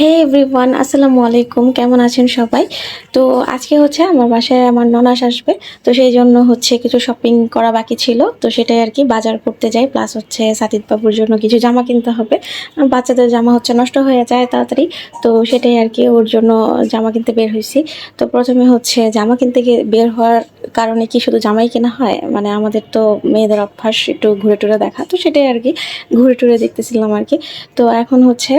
হে everyone আসসালামু আলাইকুম। কেমন আছেন সবাই? তো আজকে হচ্ছে আমার বাসায় আমার ননাস আসবে। তো সেই জন্য হচ্ছে কিছু শপিং করা বাকি ছিল। তো সেটাই আর কি বাজার করতে যাই। প্লাস হচ্ছে সাতিদ বাবুর জন্য কিছু জামা কিনতে হবে। বাচ্চাদের জামা হচ্ছে নষ্ট হয়ে যায় তাড়াতাড়ি। তো সেটাই আর কি ওর জন্য জামা কিনতে বের হয়েছি। তো প্রথমে হচ্ছে জামা কিনতে গিয়ে বের হওয়ার কারণে কি শুধু জামাই কেনা হয়? মানে আমাদের তো মেয়েদের অভ্যাস একটু ঘুরে টুরে দেখা। তো সেটাই আর কি ঘুরে টুরে দেখতেছিলাম আর কি। তো এখন হচ্ছে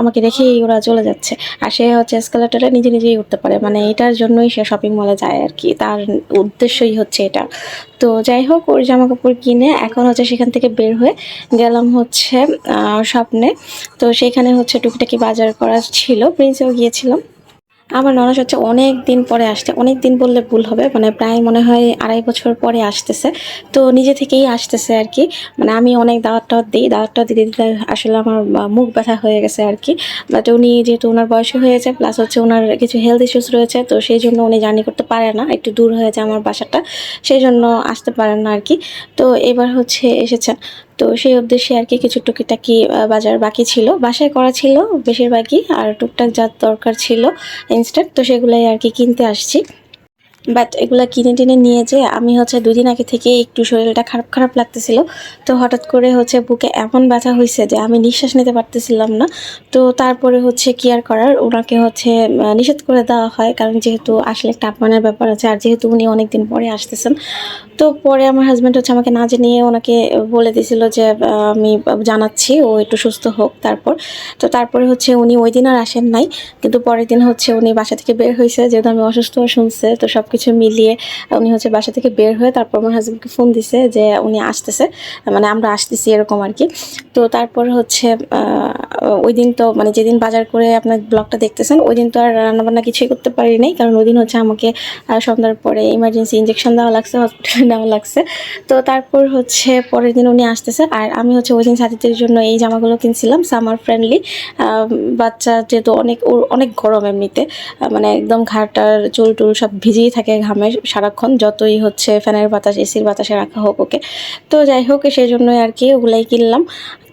আমাকে রেখেই ওরা চলে যাচ্ছে। আর সে হচ্ছে এসকালেটারে নিজে নিজেই উঠতে পারে। মানে এটার জন্যই সে শপিং মলে যায় আর কি। তার উদ্দেশ্যই হচ্ছে এটা। তো যাই হোক, ওর জামা কাপড় কিনে এখন হচ্ছে সেখান থেকে বের হয়ে গেলাম হচ্ছে স্বপ্নে। তো সেখানে হচ্ছে টুকিটাকি বাজার করা ছিল। প্রিন্সেও গিয়েছিলাম। আমার ননস হচ্ছে অনেক দিন পরে আসছে, অনেক দিন বললে ভুল হবে মানে প্রায় মনে হয় আড়াই বছর পরে আসতেছে। তো নিজে থেকেই আসতেছে আর কি মানে আমি অনেক দাওয়াত টাওয়াত দিই দাওয়াত টাওয়াত দিতে দিতে আসলে আমার মুখ ব্যথা হয়ে গেছে আর কি। বাট উনি যেহেতু ওনার বয়স হয়েছে প্লাস হচ্ছে ওনার কিছু হেলথ ইস্যুস রয়েছে, তো সেই জন্য উনি জার্নি করতে পারে না, একটু দূর হয়েছে আমার বাসাটা, সেই জন্য আসতে পারেন না আর কি। তো এবার হচ্ছে এসেছেন। তো সেই উদ্দেশ্যে আর কি কিছু টুকিটাকি বাজার বাকি ছিল। বাসায় করা ছিল বেশিরভাগই, আর টুকটাক যা দরকার ছিল ইনস্ট্যান্ট তো সেগুলাই আর কি কিনতে আসছি। বাট এগুলা কিনে টিনে নিয়ে যে আমি হচ্ছে দুদিন আগে থেকে একটু শরীরটা খারাপ খারাপ লাগতেছিল। তো হঠাৎ করে হচ্ছে বুকে এমন ব্যথা হয়েছে যে আমি নিঃশ্বাস নিতে পারতেছিলাম না। তো তারপরে হচ্ছে কি আর করার ওনাকে হচ্ছে নিষেধ করে দেওয়া হয়। কারণ যেহেতু আসলে একটা আপমানের ব্যাপার আছে, আর যেহেতু উনি অনেক দিন পরে আসতেছেন। তো পরে আমার হাজব্যান্ড হচ্ছে আমাকে না জানিয়ে ওনাকে বলে দিয়েছিল যে আমি জানাচ্ছি, ও একটু সুস্থ হোক তারপর। তো তারপরে হচ্ছে উনি ওই দিন আর আসেন নাই। কিন্তু পরের দিন হচ্ছে উনি বাসা থেকে বের হয়েছে যেহেতু আমি অসুস্থ শুনছে। তো সব কিছু মিলিয়ে উনি হচ্ছে বাসা থেকে বের হয়ে তারপর আমার হাজব্যান্ডকে ফোন দিছে যে উনি আসতেছে। মানে আমরা আসতেছি এরকম আর কি তো তারপর হচ্ছে ওই দিন তো মানে যেদিন বাজার করে আপনার ব্লগটা দেখতেছেন, ওই দিন তো আর রান্নাবান্না কিছুই করতে পারি নাই। কারণ ওই দিন হচ্ছে আমাকে সন্ধ্যার পরে ইমার্জেন্সি ইঞ্জেকশন দেওয়া লাগছে হসপিটালে নেওয়া লাগছে। তো তারপর হচ্ছে পরের দিন উনি আসতেছে। আর আমি হচ্ছে ওই দিন সাথীদের জন্য এই জামাগুলো কিনছিলাম সামার ফ্রেন্ডলি বাচ্চা যেহেতু অনেক, ওর অনেক গরম এমনিতে। মানে একদম ঘাড়টার চুল টুল সব ভিজেই থাকে। ঘামে সারাক্ষণ, যতই হচ্ছে ফ্যানের বাতাস, এসির বাতাসে রাখা হোক ওকে। তো যাই হোক সেই জন্যই আর কি ওগুলাই কিনলাম।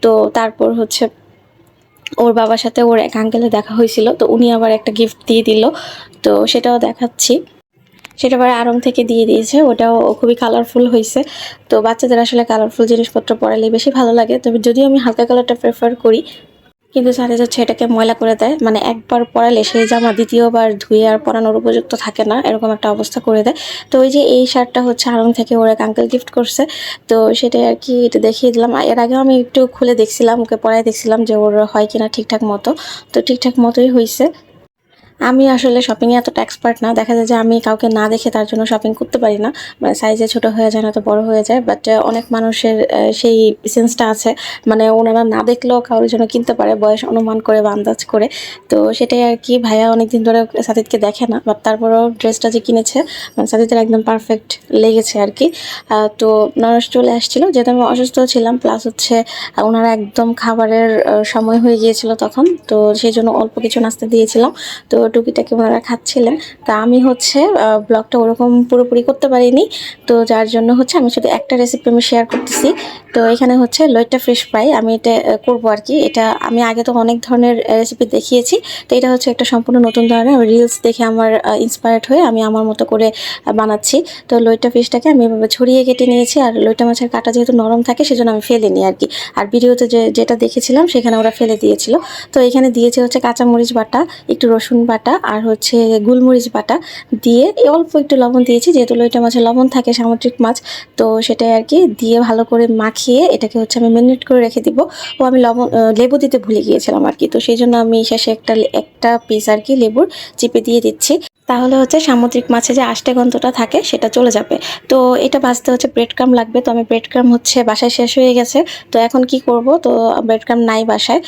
তো তারপর হচ্ছে ওর বাবার সাথে ওর এক আঙ্কেলে দেখা হয়েছিল, তো উনি আবার একটা গিফট দিয়ে দিল। তো সেটাও দেখাচ্ছি। সেটা আবার আরং থেকে দিয়ে দিয়েছে, ওটাও খুবই কালারফুল হয়েছে। তো বাচ্চাদের আসলে কালারফুল জিনিসপত্র পরালে বেশি ভালো লাগে। তবে যদিও আমি হালকা কালারটা প্রেফার করি কিন্তু সাথে হচ্ছে এটাকে ময়লা করে দেয় মানে একবার পরালে সেই জামা দ্বিতীয়বার ধুয়ে আর পরানোর উপযুক্ত থাকে না, এরকম একটা অবস্থা করে দেয়। তো ওই যে এই শার্টটা হচ্ছে আরং থেকে ওর এক আঙ্কেল গিফট করছে। তো সেটাই আর কি এটা দেখিয়ে দিলাম। এর আগেও আমি একটু খুলে দেখছিলাম, ওকে পরাই দেখছিলাম যে ওর হয় কিনা ঠিকঠাক মতো। তো ঠিকঠাক মতোই হয়েছে আমি আসলে শপিংয়ে এতটা এক্সপার্ট না। দেখা যায় যে আমি কাউকে না দেখে তার জন্য শপিং করতে পারি না। মানে সাইজে ছোট হয়ে যায় না তো বড় হয়ে যায় বাট অনেক মানুষের সেই সেন্সটা আছে। মানে ওনারা না দেখলেও কারোর জন্য কিনতে পারে, বয়স অনুমান করে বা আন্দাজ করে। তো সেটাই আর কি, ভাইয়া অনেকদিন ধরে সাথিদকে দেখে না বাট তারপরেও ড্রেসটা যে কিনেছে মানে সাথিদের একদম পারফেক্ট লেগেছে আর কি। তো নরস চলে আসছিল, যেহেতু আমি অসুস্থ ছিলাম প্লাস হচ্ছে ওনারা একদম খাবারের সময় হয়ে গিয়েছিল তখন, তো সেই জন্য অল্প কিছু নাস্তা দিয়েছিলাম। তো টুকিটাকি ওনারা খাচ্ছিলেন তা আমি হচ্ছে ব্লগটা ওরকম পুরোপুরি করতে পারিনি। তো যার জন্য হচ্ছে আমি শুধু একটা রেসিপি আমি শেয়ার করতেছি। তো এখানে হচ্ছে লইট্টা ফিশ ফ্রাই আমি এটা করব আর কি। এটা আমি আগে তো অনেক ধরনের রেসিপি দেখিয়েছি। তো এটা হচ্ছে একটা সম্পূর্ণ নতুন ধরনের রিলস দেখে আমার ইন্সপায়ার্ড হয়ে আমি আমার মতো করে বানাচ্ছি। তো লইট্টা ফিশটাকে আমি এভাবে ছড়িয়ে কেটে নিয়েছি, আর লইট্টা মাছের কাটা যেহেতু নরম থাকে, সেজন্য আমি ফেলে ফেলিনি আর কি। আর ভিডিওতে যে, যেটা দেখেছিলাম, সেখানে ওরা ফেলে দিয়েছিল। তো এখানে দিয়েছে হচ্ছে কাঁচামরিচ বাটা, একটু রসুন বাটা, আর হচ্ছে গোলমরিচ বাটা। দিয়ে অল্প একটু লবণ দিয়েছি, যেহেতু লইটা মাছের লবণ থাকে সামুদ্রিক মাছ, তো সেটাই আর কি, দিয়ে ভালো করে মাখিয়ে এটাকে হচ্ছে আমি মেরিনেট করে রেখে দিব। ও আমি লবণ লেবু দিতে ভুলে গিয়েছিলাম আর কি। তো সেই জন্য আমি শেষে একটা একটা পিস আর কি লেবুর চেপে দিয়ে দিচ্ছি। তাহলে হচ্ছে সামুদ্রিক মাছে যে আষ্টে গন্ধটা থাকে, সেটা চলে যাবে। তো এটা বাঁচতে হচ্ছে ব্রেড ক্রাম লাগবে। তো আমি ব্রেড ক্রাম হচ্ছে বাসায় শেষ হয়ে গেছে। তো এখন কি করব? তো ব্রেড ক্রাম নাই বাসায়।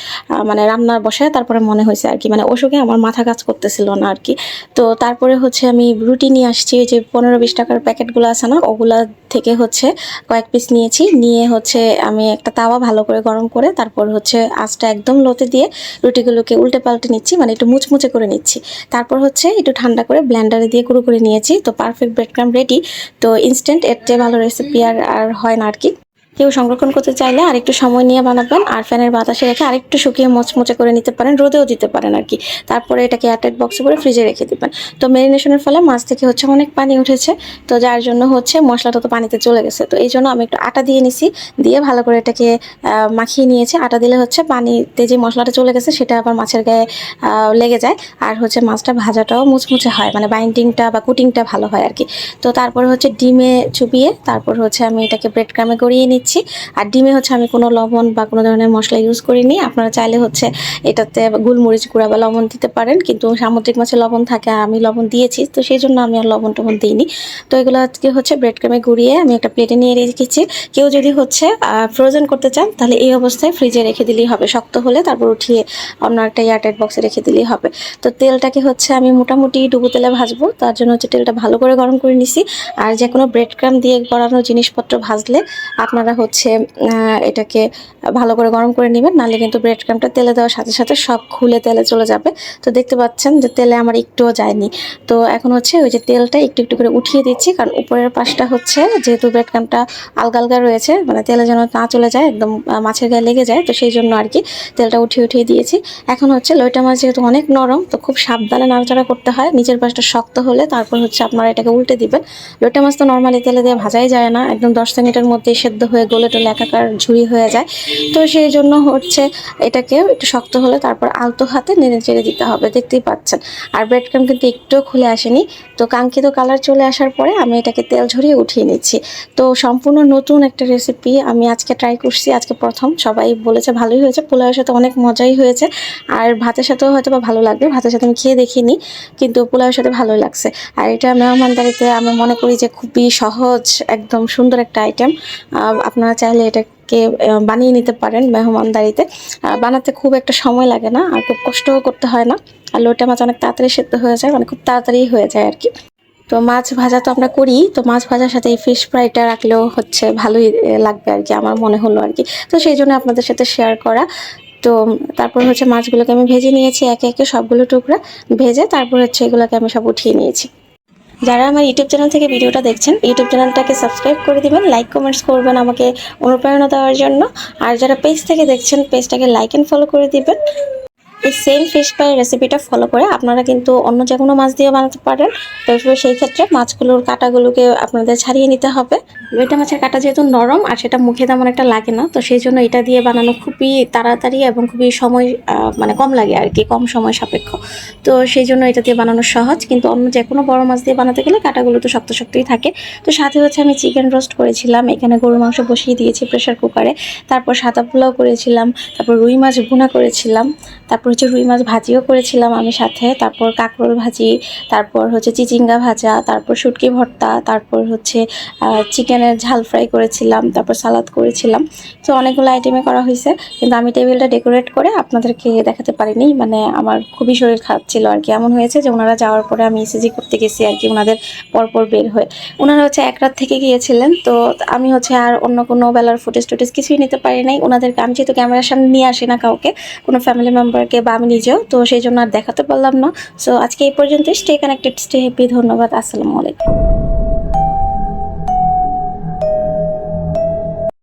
মানে রান্নার বসায়, তারপরে মনে হয়েছে আর কি। মানে অসুখে আমার মাথা কাজ করতেছিল না আর কি। তো তারপরে হচ্ছে আমি রুটি নিয়ে আসছি। যে পনেরো বিশ টাকার প্যাকেটগুলো আছে না, ওগুলা থেকে হচ্ছে কয়েক পিস নিয়েছি। নিয়ে হচ্ছে আমি একটা তাওয়া ভালো করে গরম করে, তারপর হচ্ছে আঁচটা একদম লোতে দিয়ে রুটিগুলোকে উল্টে পাল্টে নিচ্ছি। মানে একটু মুচমুচে করে নিচ্ছি। তারপর হচ্ছে একটু ঠান্ডা করে ব্লেন্ডারে দিয়ে গুঁড়ো করে নিয়েছি। তো পারফেক্ট ব্রেড ক্রাম রেডি তো ইনস্ট্যান্ট এর চেয়ে ভালো রেসিপি আর আর হয় না আর কি। কেউ সংরক্ষণ করতে চাইলে আর একটু সময় নিয়ে বানাবেন, আর ফ্যানের বাতাসে রেখে আরেকটু শুকিয়ে মচমচে করে নিতে পারেন, রোদেও দিতে পারেন আর কি। তারপরে এটাকে এয়ারটাইট বক্সে করে ফ্রিজে রেখে দিবেন। তো মেরিনেশনের ফলে মাছ থেকে হচ্ছে অনেক পানি উঠেছে, তো যার জন্য হচ্ছে মশলাটা তো পানিতে চলে গেছে। তো এই জন্য আমি একটু আটা দিয়ে নিছি, দিয়ে ভালো করে এটাকে মাখিয়ে নিয়েছি। আটা দিলে হচ্ছে পানিতে যে মশলাটা চলে গেছে সেটা আবার মাছের গায়ে লেগে যায়, আর হচ্ছে মাছটা ভাজাটাও মুচমুচে হয় মানে বাইন্ডিংটা বা কুটিংটা ভালো হয় আর কি। তো তারপরে হচ্ছে ডিমে চুপিয়ে তারপর হচ্ছে আমি এটাকে ব্রেড ক্রামে গড়িয়ে নিচ্ছি আর ডিমে হচ্ছে আমি কোনো লবণ বা কোনো ধরনের মশলা ইউজ করিনি। আপনারা চাইলে হচ্ছে এটাতে গোলমরিচ গুঁড়া বা লবণ দিতে পারেন। কিন্তু সামুদ্রিক মাছে লবণ থাকে আর আমি লবণ দিয়েছি। তো সেই জন্য আমি আর লবণ টবণ দিইনি। তো এগুলো আজকে হচ্ছে ব্রেড ক্রামে গুঁড়িয়ে আমি একটা প্লেটে নিয়ে রেখেছি। কেউ যদি হচ্ছে ফ্রোজেন করতে চান, তাহলে এই অবস্থায় ফ্রিজে রেখে দিলেই হবে। শক্ত হলে তারপর উঠিয়ে অন্য একটা এয়ারটাইট বক্সে রেখে দিলেই হবে। তো তেলটাকে হচ্ছে আমি মোটামুটি ডুবো তেলে ভাজবো। তার জন্য হচ্ছে তেলটা ভালো করে গরম করে নিছি। আর যে কোনো ব্রেড ক্রাম দিয়ে গড়ানো জিনিসপত্র ভাজলে আপনারা হচ্ছে এটাকে ভালো করে গরম করে নেবেন, নাহলে কিন্তু ব্রেড ক্রামটা তেলে দেওয়ার সাথে সাথে সব খুলে তেলে চলে যাবে। তো দেখতে পাচ্ছেন যে তেলে আমার একটুও যায়নি। তো এখন হচ্ছে ওই যে তেলটা একটু একটু করে উঠিয়ে দিচ্ছি, কারণ উপরের পাশটা হচ্ছে যেহেতু ব্রেড ক্রামটা আলগা আলগা রয়েছে মানে তেলে যেন না চলে যায়, একদম মাছের গায়ে লেগে যায়, তো সেই জন্য আর কি তেলটা উঠিয়ে উঠিয়ে দিয়েছি। এখন হচ্ছে লইটা মাছ যেহেতু অনেক নরম, তো খুব সাবধানে নাড়াচাড়া করতে হয়, নিচের পাশটা শক্ত হলে তারপর হচ্ছে আপনারা এটাকে উল্টে দিবেন। লইটা মাছ তো নর্মালি তেলে দিয়ে ভাজাই যায় না, একদম দশ মিনিটের মধ্যেই সেদ্ধ হয়ে গলে টলে একাকার ঝুড়ি হয়ে যায়। তো সেই জন্য হচ্ছে এটাকে একটু শক্ত হলে তারপর আলতো হাতে নেড়ে চেড়ে দিতে হবে, দেখতেই পাচ্ছেন। আর ব্রেড ক্রাম কিন্তু একটুও খুলে আসেনি। তো কাঙ্ক্ষিত কালার চলে আসার পরে আমি এটাকে তেল ঝরিয়ে উঠিয়ে নিচ্ছি। তো সম্পূর্ণ নতুন একটা রেসিপি আমি আজকে ট্রাই করছি, আজকে প্রথম। সবাই বলেছে ভালোই হয়েছে, পোলাওয়ের সাথে অনেক মজাই হয়েছে। আর ভাতের সাথেও হয়তো বা ভালো লাগবে, ভাতের সাথে আমি খেয়ে দেখিনি, কিন্তু পোলাওয়ের সাথে ভালোই লাগছে। আর এটা মেহমানদারিতে আমি মনে করি যে খুবই সহজ, একদম সুন্দর একটা আইটেম আপনারা চাইলে এটাকে বানিয়ে নিতে পারেন মেহমানদারিতে। বানাতে খুব একটা সময় লাগে না, আর খুব কষ্টও করতে হয় না। আর লোটা মাছ অনেক তাড়াতাড়ি সেদ্ধ হয়ে যায় মানে খুব তাড়াতাড়ি হয়ে যায় আর কি। তো মাছ ভাজা তো আমরা করি, তো মাছ ভাজার সাথে এই ফিশ ফ্রাইটা রাখলেও হচ্ছে ভালোই লাগবে আর কি, আমার মনে হলো আর কি। তো সেই জন্য আপনাদের সাথে শেয়ার করা। তো তারপর হচ্ছে মাছগুলোকে আমি ভেজে নিয়েছি, একে একে সবগুলো টুকরা ভেজে তারপর হচ্ছে এগুলোকে আমি সব উঠিয়ে নিয়েছি। যারা আমার ইউটিউব চ্যানেল থেকে ভিডিওটা দেখছেন, ইউটিউব চ্যানেলটাকে সাবস্ক্রাইব করে দিবেন লাইক কমেন্টস করবেন আমাকে অনুপ্রেরণা দেওয়ার জন্য। আর যারা পেজ থেকে দেখছেন পেজটাকে লাইক অ্যান্ড ফলো করে দিবেন। এই সেম ফিশ ফ্রাই রেসিপিটা ফলো করে আপনারা কিন্তু অন্য যে কোনো মাছ দিয়ে বানাতে পারেন। তবে সেই ক্ষেত্রে মাছগুলোর কাঁটাগুলোকে আপনাদের ছাড়িয়ে নিতে হবে। লইটা মাছের কাঁটা যেহেতু নরম আর সেটা মুখে তেমন একটা লাগে না, তো সেই জন্য এটা দিয়ে বানানো খুবই তাড়াতাড়ি এবং খুবই সময় মানে কম লাগে আর কি, কম সময় সাপেক্ষ। তো সেই জন্য এটা দিয়ে বানানো সহজ, কিন্তু অন্য যে কোনো বড় মাছ দিয়ে বানাতে গেলে কাঁটাগুলো তো শক্ত শক্তই থাকে। তো সাথে হচ্ছে আমি চিকেন রোস্ট করেছিলাম, এখানে গরুর মাংস বসিয়ে দিয়েছি প্রেশার কুকারে তারপর সাদা পোলাও করেছিলাম, তারপর রুই মাছ ভুনা করেছিলাম, তারপর হচ্ছে রুই মাছ ভাজিও করেছিলাম আমি সাথে। তারপর কাঁকরোল ভাজি, তারপর হচ্ছে চিচিঙ্গা ভাজা, তারপর শুটকি ভর্তা, তারপর হচ্ছে চিকেনের ঝাল ফ্রাই করেছিলাম, তারপর সালাদ করেছিলাম। তো অনেকগুলো আইটেমে করা হয়েছে, কিন্তু আমি টেবিলটা ডেকোরেট করে আপনাদেরকে দেখাতে পারিনি। মানে আমার খুবই শরীর খারাপ ছিল আর কি। এমন হয়েছে যে ওনারা যাওয়ার পরে আমি ইসিজি করতে গেছি আর কি, ওনাদের পরপর বের হয়ে। ওনারা হচ্ছে এক রাত থেকে গিয়েছিলেন, তো আমি হচ্ছে আর অন্য কোনো বেলার ফুটেজ টুটেজ কিছুই নিতে পারি নাই। ওনাদেরকে, আমি যেহেতু ক্যামেরার সামনে নিয়ে আসি না কাউকে, কোনো ফ্যামিলি মেম্বারকে বা আমি নিজেও, তো সেই জন্য আর দেখাতে পারলাম না। সো আজকে এই পর্যন্তই। স্টে কানেক্টেড স্টে হ্যাপি ধন্যবাদ। আসসালামু আলাইকুম।